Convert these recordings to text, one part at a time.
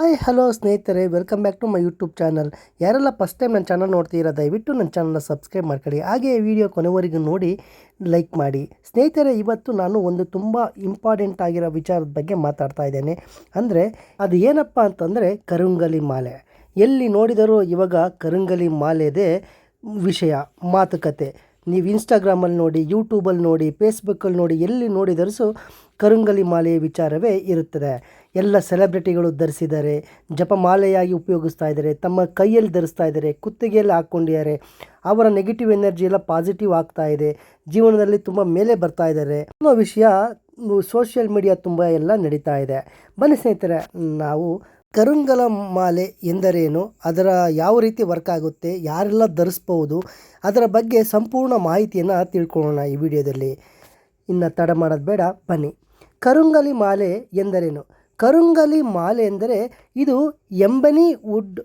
Hi, hello ಸ್ನೇಹಿತರೆ, welcome back to my YouTube channel. ಯಾರೆಲ್ಲ first time ನನ್ನ channel ನೋಡ್ತೀರಾ, ದಯವಿಟ್ಟು ನನ್ನ ಚಾನಲ್ನ ಸಬ್ಸ್ಕ್ರೈಬ್ ಮಾಡ್ಕೊಳ್ಳಿ. ಹಾಗೆ ವಿಡಿಯೋ ಕೊನೆವರೆಗೂ ನೋಡಿ ಲೈಕ್ ಮಾಡಿ. ಸ್ನೇಹಿತರೆ, ಇವತ್ತು ನಾನು ಒಂದು ತುಂಬ ಇಂಪಾರ್ಟೆಂಟ್ ಆಗಿರೋ ವಿಚಾರದ ಬಗ್ಗೆ ಮಾತಾಡ್ತಾ ಇದ್ದೇನೆ. ಅಂದರೆ, ಅದು ಏನಪ್ಪ ಅಂತಂದರೆ, ಕರುಂಗಲಿ ಮಾಲೆ. ಎಲ್ಲಿ ನೋಡಿದರೂ ಇವಾಗ ಕರುಂಗಲಿ ಮಾಲೆದೇ ವಿಷಯ, ಮಾತುಕತೆ. ನೀವು ಇನ್ಸ್ಟಾಗ್ರಾಮಲ್ಲಿ ನೋಡಿ ಯೂಟ್ಯೂಬಲ್ಲಿ ನೋಡಿ ಫೇಸ್ಬುಕ್ಕಲ್ಲಿ ನೋಡಿ, ಎಲ್ಲಿ ನೋಡಿದರೂ ಕರುಂಗಲಿ ಮಾಲೆಯ ವಿಚಾರವೇ ಇರುತ್ತದೆ. ಎಲ್ಲ ಸೆಲೆಬ್ರಿಟಿಗಳು ಧರಿಸಿದ್ದಾರೆ. ಜಪಮಾಲೆಯಾಗಿ ಉಪಯೋಗಿಸ್ತಾ ಇದ್ದಾರೆ. ತಮ್ಮ ಕೈಯಲ್ಲಿ ಧರಿಸ್ತಾ ಇದ್ದಾರೆ. ಕುತ್ತಿಗೆಯಲ್ಲಿ ಹಾಕ್ಕೊಂಡಿದ್ದಾರೆ. ಅವರ ನೆಗೆಟಿವ್ ಎನರ್ಜಿ ಎಲ್ಲ ಪಾಸಿಟಿವ್ ಆಗ್ತಾ ಇದೆ. ಜೀವನದಲ್ಲಿ ತುಂಬ ಮೇಲೆ ಬರ್ತಾ ಇದ್ದಾರೆ. ಅನ್ನೋ ವಿಷಯ ಸೋಷಿಯಲ್ ಮೀಡಿಯಾ ತುಂಬ ಎಲ್ಲ ನಡೀತಾ ಇದೆ. ಬನ್ನಿ ಸ್ನೇಹಿತರೆ, ನಾವು ಕರುಂಗಲ ಮಾಲೆ ಎಂದರೇನು? ಅದರ ಯಾವ ರೀತಿ ವರ್ಕ್ ಆಗುತ್ತೆ? ಯಾರೆಲ್ಲ ಧರಿಸ್ಬೋದು? ಅದರ ಬಗ್ಗೆ ಸಂಪೂರ್ಣ ಮಾಹಿತಿಯನ್ನು ತಿಳ್ಕೊಳ್ಳೋಣ ಈ ವಿಡಿಯೋದಲ್ಲಿ. ಇನ್ನು ತಡ ಮಾಡೋದು ಬೇಡ, ಬನ್ನಿ. ಕರುಂಗಲಿ ಮಾಲೆ ಎಂದರೇನು? ಕರುಂಗಲಿ ಮಾಲೆ ಎಂದರೆ ಇದು ಎಂಬನಿ ವುಡ್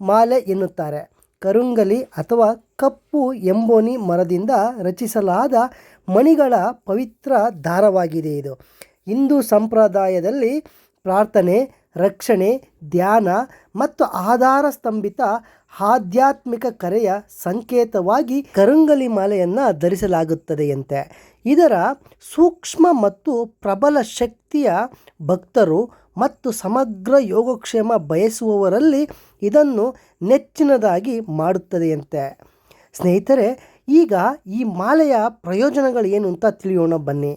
ಮಾಲೆ ಎನ್ನುತ್ತಾರೆ. ಕರುಂಗಲಿ ಅಥವಾ ಕಪ್ಪು ಎಂಬೋನಿ ಮರದಿಂದ ರಚಿಸಲಾದ ಮಣಿಗಳ ಪವಿತ್ರ ದಾರವಾಗಿದೆ ಇದು. ಹಿಂದೂ ಸಂಪ್ರದಾಯದಲ್ಲಿ ಪ್ರಾರ್ಥನೆ ರಕ್ಷಣೆ, ಧ್ಯಾನ ಮತ್ತು ಆಧಾರ ಸ್ತಂಭಿತ ಆಧ್ಯಾತ್ಮಿಕ ಕರೆಯ ಸಂಕೇತವಾಗಿ ಕರುಂಗಲಿ ಮಾಲೆಯನ್ನು ಧರಿಸಲಾಗುತ್ತದೆಯಂತೆ. ಇದರ ಸೂಕ್ಷ್ಮ ಮತ್ತು ಪ್ರಬಲ ಶಕ್ತಿಯ ಭಕ್ತರು ಮತ್ತು ಸಮಗ್ರ ಯೋಗಕ್ಷೇಮ ಬಯಸುವವರಲ್ಲಿ ಇದನ್ನು ನೆಚ್ಚಿನದಾಗಿ ಮಾಡುತ್ತದೆಯಂತೆ. ಸ್ನೇಹಿತರೆ, ಈಗ ಈ ಮಾಲೆಯ ಪ್ರಯೋಜನಗಳು ಏನು ಅಂತ ತಿಳಿಯೋಣ ಬನ್ನಿ.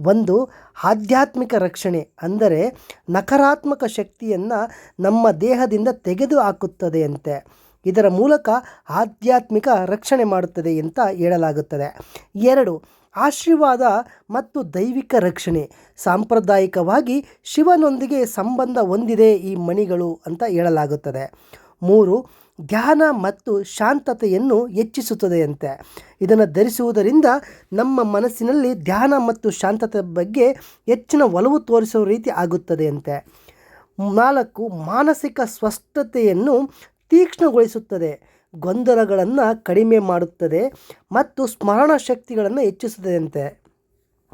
ಒಂದು ಆಧ್ಯಾತ್ಮಿಕ ರಕ್ಷಣೆ ಅಂದರೆ ನಕಾರಾತ್ಮಕ ಶಕ್ತಿಯನ್ನು ನಮ್ಮ ದೇಹದಿಂದ ತೆಗೆದು ಹಾಕುತ್ತದೆಯಂತೆ ಇದರ ಮೂಲಕ ಆಧ್ಯಾತ್ಮಿಕ ರಕ್ಷಣೆ ಮಾಡುತ್ತದೆ ಅಂತ ಹೇಳಲಾಗುತ್ತದೆ. ಎರಡು, ಆಶೀರ್ವಾದ ಮತ್ತು ದೈವಿಕ ರಕ್ಷಣೆ. ಸಾಂಪ್ರದಾಯಿಕವಾಗಿ ಶಿವನೊಂದಿಗೆ ಸಂಬಂಧ ಹೊಂದಿದೆ ಈ ಮಣಿಗಳು ಅಂತ ಹೇಳಲಾಗುತ್ತದೆ. ಮೂರು ಧ್ಯಾನ ಮತ್ತು ಶಾಂತತೆಯನ್ನು ಹೆಚ್ಚಿಸುತ್ತದೆಯಂತೆ. ಇದನ್ನು ಧರಿಸುವುದರಿಂದ ನಮ್ಮ ಮನಸ್ಸಿನಲ್ಲಿ ಧ್ಯಾನ ಮತ್ತು ಶಾಂತತೆ ಬಗ್ಗೆ ಹೆಚ್ಚಿನ ಒಲವು ತೋರಿಸುವ ರೀತಿ ಆಗುತ್ತದೆಯಂತೆ. ನಾಲ್ಕು, ಮಾನಸಿಕ ಸ್ವಸ್ಥತೆಯನ್ನು ತೀಕ್ಷ್ಣಗೊಳಿಸುತ್ತದೆ. ಗೊಂದಲಗಳನ್ನು ಕಡಿಮೆ ಮಾಡುತ್ತದೆ ಮತ್ತು ಸ್ಮರಣ ಶಕ್ತಿಗಳನ್ನು ಹೆಚ್ಚಿಸುತ್ತದೆಯಂತೆ.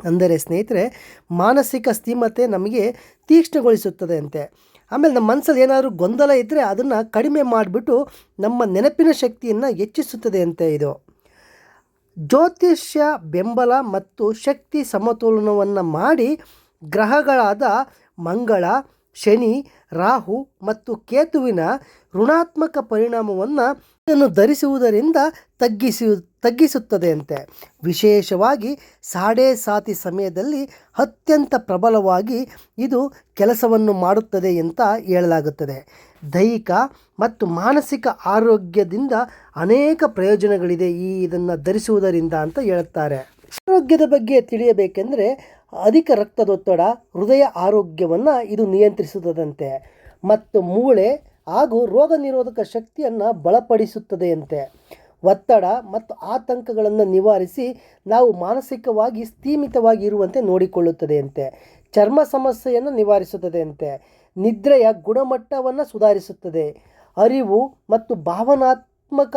ಅಂದರೆ ಸ್ನೇಹಿತರೆ, ಮಾನಸಿಕ ಸ್ಥಿಮತೆ ನಮಗೆ ತೀಕ್ಷ್ಣಗೊಳಿಸುತ್ತದೆ ಅಂತೆ ಆಮೇಲೆ ನಮ್ಮ ಮನಸ್ಸಲ್ಲಿ ಏನಾದರೂ ಗೊಂದಲ ಇದ್ದರೆ ಅದನ್ನು ಕಡಿಮೆ ಮಾಡಿಬಿಟ್ಟು ನಮ್ಮ ನೆನಪಿನ ಶಕ್ತಿಯನ್ನು ಹೆಚ್ಚಿಸುತ್ತದೆ ಅಂತ ಇದು. ಜ್ಯೋತಿಷ್ಯ ಬೆಂಬಲ ಮತ್ತು ಶಕ್ತಿ ಸಮತೋಲನವನ್ನು ಮಾಡಿ ಗ್ರಹಗಳಾದ ಮಂಗಳ, ಶನಿ, ರಾಹು ಮತ್ತು ಕೇತುವಿನ ಋಣಾತ್ಮಕ ಪರಿಣಾಮವನ್ನು ಇದನ್ನು ಧರಿಸುವುದರಿಂದ ತಗ್ಗಿಸಿ ತಗ್ಗಿಸುತ್ತದೆಯಂತೆ. ವಿಶೇಷವಾಗಿ ಸಾಡೆ ಸಾತಿ ಸಮಯದಲ್ಲಿ ಅತ್ಯಂತ ಪ್ರಬಲವಾಗಿ ಇದು ಕೆಲಸವನ್ನು ಮಾಡುತ್ತದೆ ಅಂತ ಹೇಳಲಾಗುತ್ತದೆ. ದೈಹಿಕ ಮತ್ತು ಮಾನಸಿಕ ಆರೋಗ್ಯದಿಂದ ಅನೇಕ ಪ್ರಯೋಜನಗಳಿದೆ ಈ ಇದನ್ನು ಧರಿಸುವುದರಿಂದ ಅಂತ ಹೇಳುತ್ತಾರೆ. ಆರೋಗ್ಯದ ಬಗ್ಗೆ ತಿಳಿಯಬೇಕೆಂದರೆ ಅಧಿಕ ರಕ್ತದೊತ್ತಡ, ಹೃದಯ ಆರೋಗ್ಯವನ್ನು ಇದು ನಿಯಂತ್ರಿಸುತ್ತದಂತೆ ಮತ್ತು ಮೂಳೆ ಹಾಗೂ ರೋಗ ನಿರೋಧಕ ಶಕ್ತಿಯನ್ನು ಬಲಪಡಿಸುತ್ತದೆಯಂತೆ. ಒತ್ತಡ ಮತ್ತು ಆತಂಕಗಳನ್ನು ನಿವಾರಿಸಿ ನಾವು ಮಾನಸಿಕವಾಗಿ ಸ್ಥೀಮಿತವಾಗಿ ಇರುವಂತೆ ನೋಡಿಕೊಳ್ಳುತ್ತದೆ ಅಂತೆ ಚರ್ಮ ಸಮಸ್ಯೆಯನ್ನು ನಿವಾರಿಸುತ್ತದೆ ಅಂತೆ ನಿದ್ರೆಯ ಗುಣಮಟ್ಟವನ್ನು ಸುಧಾರಿಸುತ್ತದೆ. ಅರಿವು ಮತ್ತು ಭಾವನಾತ್ಮಕ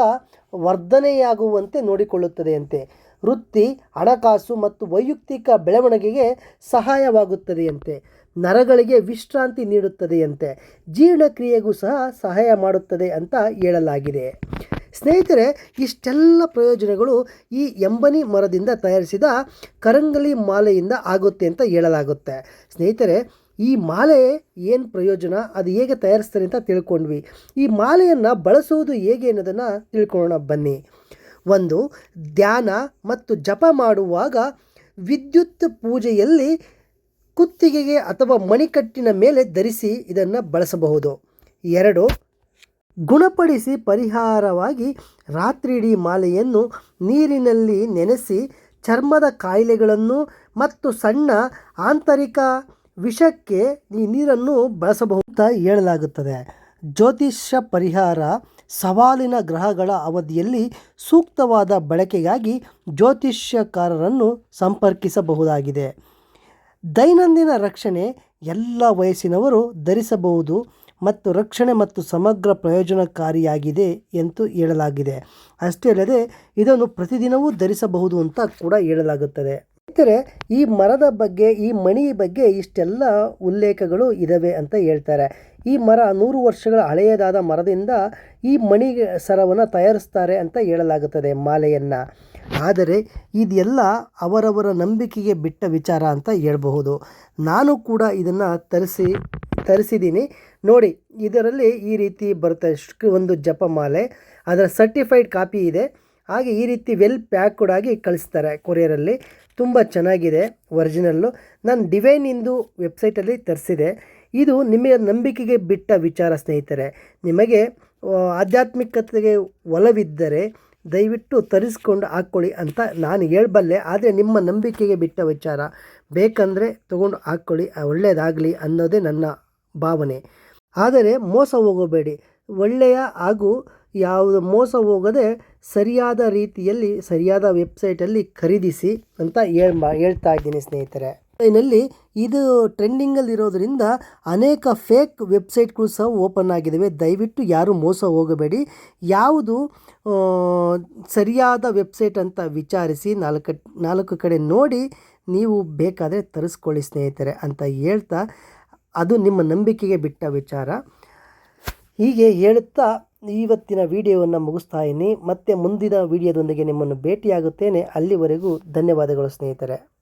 ವರ್ಧನೆಯಾಗುವಂತೆ ನೋಡಿಕೊಳ್ಳುತ್ತದೆ ಅಂತೆ ವೃತ್ತಿ, ಹಣಕಾಸು ಮತ್ತು ವೈಯಕ್ತಿಕ ಬೆಳವಣಿಗೆಗೆ ಸಹಾಯವಾಗುತ್ತದೆಯಂತೆ. ನರಗಳಿಗೆ ವಿಶ್ರಾಂತಿ ನೀಡುತ್ತದೆಯಂತೆ. ಜೀರ್ಣಕ್ರಿಯೆಗೂ ಸಹ ಸಹಾಯ ಮಾಡುತ್ತದೆ ಅಂತ ಹೇಳಲಾಗಿದೆ. ಸ್ನೇಹಿತರೆ, ಇಷ್ಟೆಲ್ಲ ಪ್ರಯೋಜನಗಳು ಈ ಎಂಬನಿ ಮರದಿಂದ ತಯಾರಿಸಿದ ಕರಂಗಲಿ ಮಾಲೆಯಿಂದ ಆಗುತ್ತೆ ಅಂತ ಹೇಳಲಾಗುತ್ತೆ. ಸ್ನೇಹಿತರೆ, ಈ ಮಾಲೆ ಏನು ಪ್ರಯೋಜನ? ಅದು ಹೇಗೆ ತಯಾರಿಸ್ತಾರೆ ಅಂತ ತಿಳ್ಕೊಂಡ್ವಿ. ಈ ಮಾಲೆಯನ್ನು ಬಳಸುವುದು ಹೇಗೆ ಅನ್ನೋದನ್ನು ತಿಳ್ಕೊಳ್ಳೋಣ ಬನ್ನಿ. ಒಂದು, ಧ್ಯಾನ ಮತ್ತು ಜಪ ಮಾಡುವಾಗ ವಿದ್ಯುತ್ ಪೂಜೆಯಲ್ಲಿ ಕುತ್ತಿಗೆಗೆ ಅಥವಾ ಮಣಿಕಟ್ಟಿನ ಮೇಲೆ ಧರಿಸಿ ಇದನ್ನು ಬಳಸಬಹುದು. ಎರಡು ಗುಣಪಡಿಸಿ ಪರಿಹಾರವಾಗಿ ರಾತ್ರಿಡೀ ಮಾಲೆಯನ್ನು ನೀರಿನಲ್ಲಿ ನೆನೆಸಿ ಚರ್ಮದ ಕಾಯಿಲೆಗಳನ್ನು ಮತ್ತು ಸಣ್ಣ ಆಂತರಿಕ ವಿಷಕ್ಕೆ ಈ ನೀರನ್ನು ಬಳಸಬಹುದು ಹೇಳಲಾಗುತ್ತದೆ. ಜ್ಯೋತಿಷ್ಯ ಪರಿಹಾರ ಸವಾಲಿನ ಗ್ರಹಗಳ ಅವಧಿಯಲ್ಲಿ ಸೂಕ್ತವಾದ ಬಳಕೆಗಾಗಿ ಜ್ಯೋತಿಷ್ಯಕಾರರನ್ನು ಸಂಪರ್ಕಿಸಬಹುದಾಗಿದೆ. ದೈನಂದಿನ ರಕ್ಷಣೆ ಎಲ್ಲ ವಯಸ್ಸಿನವರು ಧರಿಸಬಹುದು. ಮತ್ತು ರಕ್ಷಣೆ ಮತ್ತು ಸಮಗ್ರ ಪ್ರಯೋಜನಕಾರಿಯಾಗಿದೆ ಎಂದು ಹೇಳಲಾಗಿದೆ. ಅಷ್ಟೇ ಅಲ್ಲದೆ, ಇದನ್ನು ಪ್ರತಿದಿನವೂ ಧರಿಸಬಹುದು ಅಂತ ಕೂಡ ಹೇಳಲಾಗುತ್ತದೆ. ಇತರೆ ಈ ಮರದ ಬಗ್ಗೆ, ಈ ಮಣಿ ಬಗ್ಗೆ ಇಷ್ಟೆಲ್ಲ ಉಲ್ಲೇಖಗಳು ಇದ್ದಾವೆ ಅಂತ ಹೇಳ್ತಾರೆ. ಈ ಮರ ನೂರು ವರ್ಷಗಳ ಹಳೆಯದಾದ ಮರದಿಂದ ಈ ಮಣಿ ಸರವನ್ನು ತಯಾರಿಸ್ತಾರೆ ಅಂತ ಹೇಳಲಾಗುತ್ತದೆ ಮಾಲೆಯನ್ನು. ಆದರೆ, ಇದೆಲ್ಲ ಅವರವರ ನಂಬಿಕೆಗೆ ಬಿಟ್ಟ ವಿಚಾರ ಅಂತ ಹೇಳಬಹುದು. ನಾನು ಕೂಡ ಇದನ್ನು ತರಿಸಿ ತರಿಸಿದ್ದೀನಿ. ನೋಡಿ, ಇದರಲ್ಲಿ ಈ ರೀತಿ ಬರುತ್ತೆ ಒಂದು ಜಪಮಾಲೆ ಅದರ ಸರ್ಟಿಫೈಡ್ ಕಾಪಿ ಇದೆ. ಹಾಗೆ ಈ ರೀತಿ ವೆಲ್ ಪ್ಯಾಕ್ಡ್ ಆಗಿ ಕಳಿಸ್ತಾರೆ ಕೊರಿಯರಲ್ಲಿ. ತುಂಬ ಚೆನ್ನಾಗಿದೆ ಒರಿಜಿನಲ್ಲು ನಾನು ಡಿವೈನ್ ಇಂದು ವೆಬ್ಸೈಟಲ್ಲಿ ತರಿಸಿದೆ. ಇದು ನಿಮಗೆ ನಂಬಿಕೆಗೆ ಬಿಟ್ಟ ವಿಚಾರ ಸ್ನೇಹಿತರೆ. ನಿಮಗೆ ಆಧ್ಯಾತ್ಮಿಕತೆಗೆ ಒಲವಿದ್ದರೆ ದಯವಿಟ್ಟು ತರಿಸ್ಕೊಂಡು ಹಾಕ್ಕೊಳ್ಳಿ ಅಂತ ನಾನು ಹೇಳಬಲ್ಲೆ. ಆದರೆ ನಿಮ್ಮ ನಂಬಿಕೆಗೆ ಬಿಟ್ಟ ವಿಚಾರ. ಬೇಕಂದರೆ ತೊಗೊಂಡು ಹಾಕ್ಕೊಳ್ಳಿ. ಒಳ್ಳೆಯದಾಗಲಿ ಅನ್ನೋದೇ ನನ್ನ ಭಾವನೆ. ಆದರೆ ಮೋಸ ಹೋಗಬೇಡಿ. ಒಳ್ಳೆಯ ಹಾಗೂ ಯಾವುದು ಮೋಸ ಹೋಗದೆ ಸರಿಯಾದ ರೀತಿಯಲ್ಲಿ, ಸರಿಯಾದ ವೆಬ್ಸೈಟಲ್ಲಿ ಖರೀದಿಸಿ ಅಂತ ಹೇಳ್ ಹೇಳ್ತಾ ಇದ್ದೀನಿ ಸ್ನೇಹಿತರೆ. ಆನ್ಲೈನಲ್ಲಿ ಇದು ಟ್ರೆಂಡಿಂಗಲ್ಲಿ ಇರೋದರಿಂದ ಅನೇಕ ಫೇಕ್ ವೆಬ್ಸೈಟ್ಗಳು ಸಹ ಓಪನ್ ಆಗಿದ್ದಾವೆ ದಯವಿಟ್ಟು ಯಾರು ಮೋಸ ಹೋಗಬೇಡಿ. ಯಾವುದು ಸರಿಯಾದ ವೆಬ್ಸೈಟ್ ಅಂತ ವಿಚಾರಿಸಿ ನಾಲ್ಕು ನಾಲ್ಕು ಕಡೆ ನೋಡಿ ನೀವು ಬೇಕಾದರೆ ತರಿಸ್ಕೊಳ್ಳಿ ಸ್ನೇಹಿತರೆ ಅಂತ ಹೇಳ್ತಾ ಅದು ನಿಮ್ಮ ನಂಬಿಕೆಗೆ ಬಿಟ್ಟ ವಿಚಾರ. ಹೀಗೆ ಹೇಳುತ್ತಾ ಇವತ್ತಿನ ವಿಡಿಯೋವನ್ನು ಮುಗಿಸ್ತಾ ಇದ್ದೀನಿ. ಮತ್ತೆ ಮುಂದಿನ ವಿಡಿಯೋದೊಂದಿಗೆ ನಿಮ್ಮನ್ನು ಭೇಟಿಯಾಗುತ್ತೇನೆ. ಅಲ್ಲಿವರೆಗೂ ಧನ್ಯವಾದಗಳು ಸ್ನೇಹಿತರೆ.